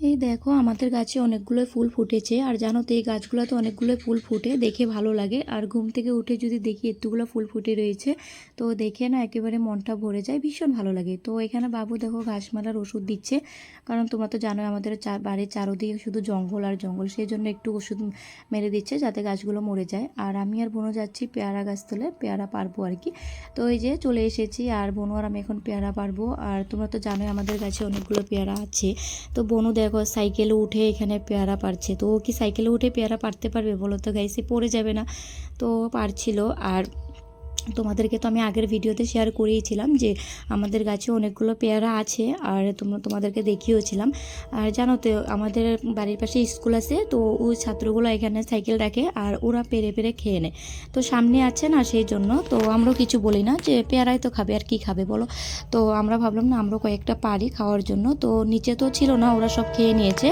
এই দেখো, আমাদের গাছে অনেকগুলো ফুল ফুটেছে। আর জানো তো, এই গাছগুলোতে অনেকগুলো ফুল ফুটে, দেখে ভালো লাগে। আর ঘুম থেকে উঠে যদি দেখি এতগুলো ফুল ফুটে রয়েছে, তো দেখে না একেবারে মনটা ভরে যায়, ভীষণ ভালো লাগে। তো এখানে বাবু দেখো ঘাস মারার ওষুধ দিচ্ছে। কারণ তোমরা তো জানো আমাদের চা- বাড়ির চারোদিকে শুধু জঙ্গল আর জঙ্গল সেই জন্য একটু ওষুধ মেরে দিচ্ছে যাতে গাছগুলো মরে যায়। আর আমি আর বোনও যাচ্ছি পেয়ারা গাছ তোলে, পেয়ারা পারব আর কি। তো এই যে চলে এসেছি, আর বোনু আর আমি এখন পেয়ারা পারব। আর তোমরা তো জানোই, আমাদের গাছে অনেকগুলো পেয়ারা আছে। তো বনু দেখো সাইকেলে উঠে এখানে পেয়ারা পারছে। তো ও কি সাইকেলে উঠে পেয়ারা পারতে পারবে বলো তো গাইসে পড়ে যাবে না। তো পারছিল। আর তোমাদেরকে তো আমি আগের ভিডিওতে শেয়ার করিয়েছিলাম যে আমাদের গাছে অনেকগুলো পেয়ারা আছে আর তোমরা তোমাদেরকে দেখিয়েছিলাম। আর জানো তো, আমাদের বাড়ির পাশে স্কুল আছে, তো ওই ছাত্রগুলো এখানে সাইকেল রাখে আর ওরা পেরে পেরে খেয়ে নেয়। তো সামনে আছে না সেই জন্য, তো আমরাও কিছু বলি না যে পেয়ারাই তো খাবে আর কি খাবে বলো। তো আমরা ভাবলাম না, আমরা কয়েকটা পারি খাওয়ার জন্য, তো নিচে তো ছিল না, ওরা সব খেয়ে নিয়েছে।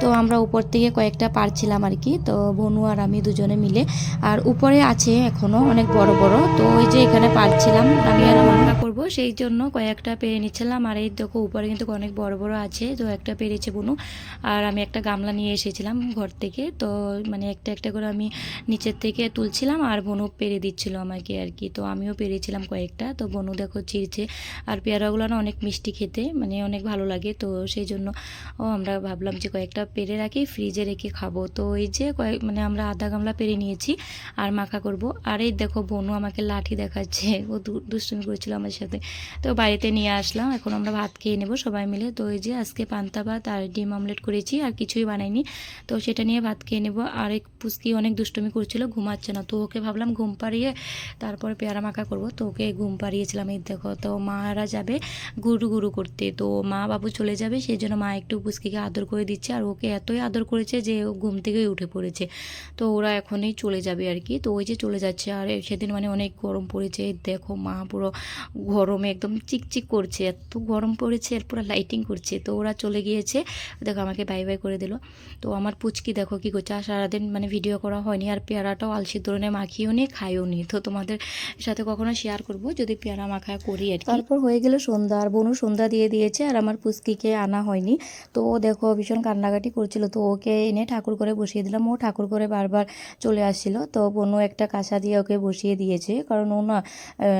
তো আমরা উপর থেকে কয়েকটা পারছিলাম আর কি, তো বনু আর আমি দুজনে মিলে। আর উপরে আছে এখনও অনেক বড় বড়, তো ওই যে এখানে পারছিলাম আমি আর রান্না করব সেই জন্য কয়েকটা পেরে নিচ্ছিলাম। আর এই দেখো উপরে কিন্তু অনেক বড় বড় আছে তো একটা পেরেছে বনু। আর আমি একটা গামলা নিয়ে এসেছিলাম ঘর থেকে তো মানে একটা একটা করে আমি নিচের থেকে তুলছিলাম আর বনু পেরে দিচ্ছিল আমাকে আর কি। তো আমিও পেরেছিলাম কয়েকটা তো বনু দেখো চিরছে আর পেয়ারাগুলো না অনেক মিষ্টি খেতে মানে অনেক ভালো লাগে তো সেই জন্য ও আমরা ভাবলাম যে কয়েকটা পেরে রাখি ফ্রিজে রেখে খাব। তো এই যে কয়েক মানে আমরা আধা গামলা পেরে নিয়েছি আর মাখা করব। আর এই দেখো বনু আমাকে লাঠি দেখাচ্ছে, ও দুষ্টুমি করেছিল আমার সাথে। তো বাড়িতে নিয়ে আসলাম, এখন আমরা ভাত খেয়ে নেব সবাই মিলে। তো এই যে আজকে পান্তা ভাত আর ডিম অমলেট করেছি, আর কিছুই বানাইনি। তো সেটা নিয়ে ভাত খেয়ে নেব। আর এক পুচকি অনেক দুষ্টুমি করছিল, ঘুমাচ্ছে না। তো ওকে ভাবলাম ঘুম পাড়িয়ে তারপরে পেয়ারা মাখা করব। তো ওকে ঘুম পাড়িয়েছিলাম। এই দেখো, তো মারা যাবে গুরু গুরু করতে। তো মা বাবু চলে যাবে সেই জন্য মা একটু পুচকিকে আদর করে দিচ্ছে। আর ওকে এতই আদর করেছে যে ও ঘুম থেকেই উঠে পড়েছে। তো ওরা এখনই চলে যাবে আর কি। তো ওই যে চলে যাচ্ছে, আর সেদিন মানে অনেক গরম পড়েছে দেখো মা পুরো গরমে একদম চিকচিক করছে, এত গরম পড়েছে আর পুরো লাইটিং করছে। তো ওরা চলে গিয়েছে, দেখো আমাকে বাই বাই করে দিল। তো আমার পুচকি দেখো কি করছে, আর সারাদিন মানে ভিডিও করা হয়নি, আর পেয়ারাটাও আলসি ধরনের মাখিও নি খাইও নি। তো তোমাদের সাথে কখনো শেয়ার করব, যদি পেয়ারা মাখা করি আর তারপর হয়ে গেল সন্ধ্যা, আর বনু সন্ধ্যা দিয়ে দিয়েছে, আর আমার পুচকিকে আনা হয়নি। তো ও দেখো ভীষণ কান্নাকাটি করছিল, তো ওকে এনে ঠাকুর করে বসিয়ে দিলাম। ও ঠাকুর করে বারবার চলে আসছিল, তো বনু একটা কাঁসা দিয়ে ওকে বসিয়ে দিয়েছে। ও না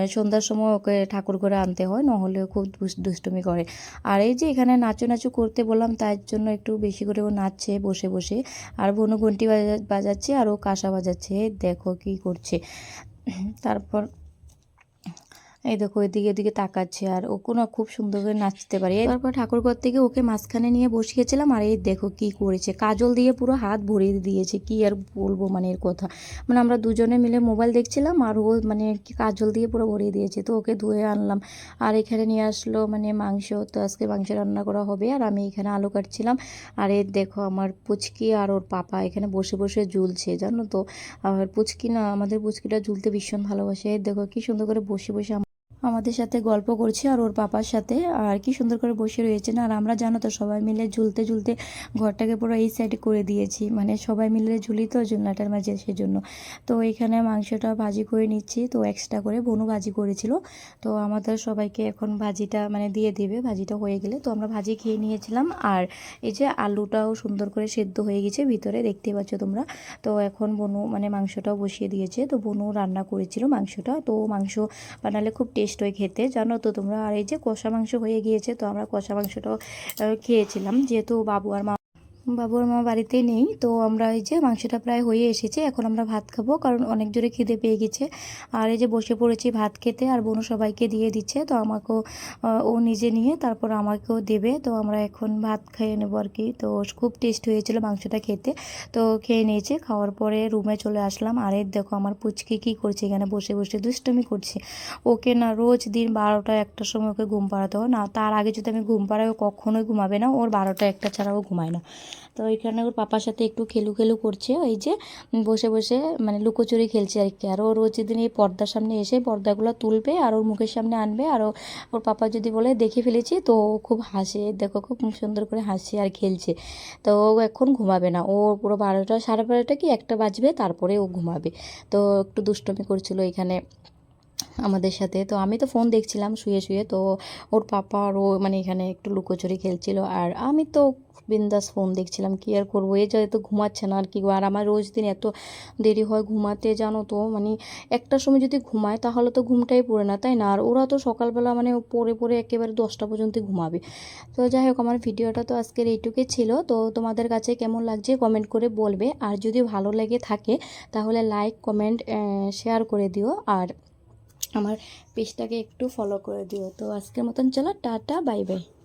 সন্ধ্যার সময় ওকে ঠাকুর ঘরে আনতে হয়, নহলে খুব দুষ্টুমি করে। আর এই যে এখানে নাচু নাচু করতে বললাম, তার জন্য একটু বেশি করে ও নাচছে, বসে বসে। আর বনু ঘন্টি বাজা- বাজাচ্ছে আর ও কাঁসা বাজাচ্ছে, দেখো কি করছে। তারপর এই দেখো এদিকে এদিকে তাকাচ্ছে আর ও কোনো খুব সুন্দর করে নাচতে পারে। তারপর ঠাকুরঘর থেকে ওকে মাঝখানে নিয়ে বসিয়েছিলাম আর এই দেখো কি করেছে। কাজল দিয়ে পুরো হাত ভরিয়ে দিয়েছে, কি আর বলব মানে এর কথা। মানে আমরা দুজনে মিলে মোবাইল দেখছিলাম আর ও মানে কি কাজল দিয়ে পুরো ভরিয়ে দিয়েছে, তো ওকে ধুয়ে আনলাম। আর এখানে নিয়ে আসলো মানে মাংস, তো আজকে মাংস রান্না করা হবে আর আমি এখানে আলু কাটছিলাম। আর এর দেখো আমার পুচকি আর ওর পাপা এখানে বসে বসে ঝুলছে, জানো তো। আর পুচকি না, আমাদের পুচকিটা ঝুলতে ভীষণ ভালোবাসে। দেখো কি সুন্দর করে বসে বসে আমাদের সাথে গল্প করছে আর ওর পাপার সাথে। আর কি সুন্দর করে বসে রয়েছে না? আর আমরা জানো তো, সবাই মিলে ঝুলতে ঝুলতে ঘরটাকে পুরো এই সাইডে করে দিয়েছি। মানে সবাই মিলে ঝুলি তো ঝুলনাটার মাঝে সেজন্য। তো এখানে মাংসটা ভাজি করে নিচ্ছি। তো এক্সট্রা করে বনু ভাজি করেছিল। তো আমাদের সবাইকে এখন ভাজিটা মানে দিয়ে দেবে। ভাজিটা হয়ে গেলে তো আমরা ভাজি খেয়ে নিয়েছিলাম। আর এই যে আলুটাও সুন্দর করে সেদ্ধ হয়ে গেছে ভিতরে দেখতে পাচ্ছ তোমরা। তো এখন বনু মানে মাংসটাও বসিয়ে দিয়েছে। তো বনু রান্না করেছিল মাংসটা। তো মাংস বানালে খুব টেস্ট হয় খেতে। জানো তো তোমরা, আর এই যে কষা মাংস হয়ে গিয়েছে, তো আমরা কষা মাংসটাও খেয়েছিলাম। যেহেতু বাবু আর মা বাবুর মা বাড়িতে নেই, তো আমরা এই যে মাংসটা প্রায় হয়ে এসেছে, এখন আমরা ভাত খাব, কারণ অনেক জোরে খিদে পেয়ে গেছে। আর এই যে বসে পড়েছি ভাত খেতে, আর বোনও সবাইকে দিয়ে দিচ্ছে, তো আমাকেও ও নিজে নিয়ে তারপর আমাকেও দেবে, তো আমরা এখন ভাত খেয়ে নেব আর কি। তো খুব টেস্ট হয়েছিল মাংসটা খেতে, তো খেয়ে নিয়েছে, খাওয়ার পরে রুমে চলে আসলাম। আর এই দেখো আমার পুচকি কী করছে এখানে বসে বসে, দুষ্টমি করছে। ওকে না রোজ দিন বারোটা একটার সময় ওকে ঘুম পাড়াতে হয়, না, তার আগে যদি আমি ঘুম পাড়াই ও কখনোই ঘুমাবে না, ওর বারোটা একটা ছাড়াও ঘুমায় না। তো ওইখানে ওর পাপার সাথে একটু খেলু খেলু করছে, ওই যে বসে বসে মানে লুকোচুরি খেলছে আর কি। আর ও রোজ দিন এই পর্দার সামনে এসে পর্দাগুলো তুলবে আর ওর মুখের সামনে আনবে আর ওর পাপা যদি বলে, দেখে ফেলেছি? তো ও খুব হাসে, দেখো খুব সুন্দর করে হাসছে আর খেলছে। তো ও এখন ঘুমাবে না। ও পুরো বারোটা, সাড়ে বারোটা কি একটা বাজবে, তারপরে ও ঘুমাবে। তো একটু দুষ্টমি করছিল এখানে। আমাদের সাথে। তো আমি তো ফোন দেখছিলাম শুয়ে শুয়ে। তো ওর পাপা আর ও মানে এখানে একটু লুকোচুরি খেলছিল। আর আমি তো বিন্দাস ফোন দেখছিলাম, কি আর করব? এ এই যেহেতু ঘুমাচ্ছে না আর কি আর আমার রোজ দিন এত দেরি হয় ঘুমাতে, জানো তো? মানে একটার সময় যদি ঘুমায়, তাহলে তো ঘুমটাই পড়ে না, তাই না? আর ওরা তো সকালবেলা মানে পড়ে পড়ে একেবারে দশটা পর্যন্ত ঘুমাবে। তো যাই হোক, আমার ভিডিওটা তো আজকের এইটুকুই ছিল। তো তোমাদের কাছে কেমন লাগছে কমেন্ট করে বলবে। আর যদি ভালো লেগে থাকে, তাহলে লাইক কমেন্ট শেয়ার করে দিও। আর আমার পেজটাকে একটু ফলো করে দিও। তো আজকের মতন চলো টাটা বাই বাই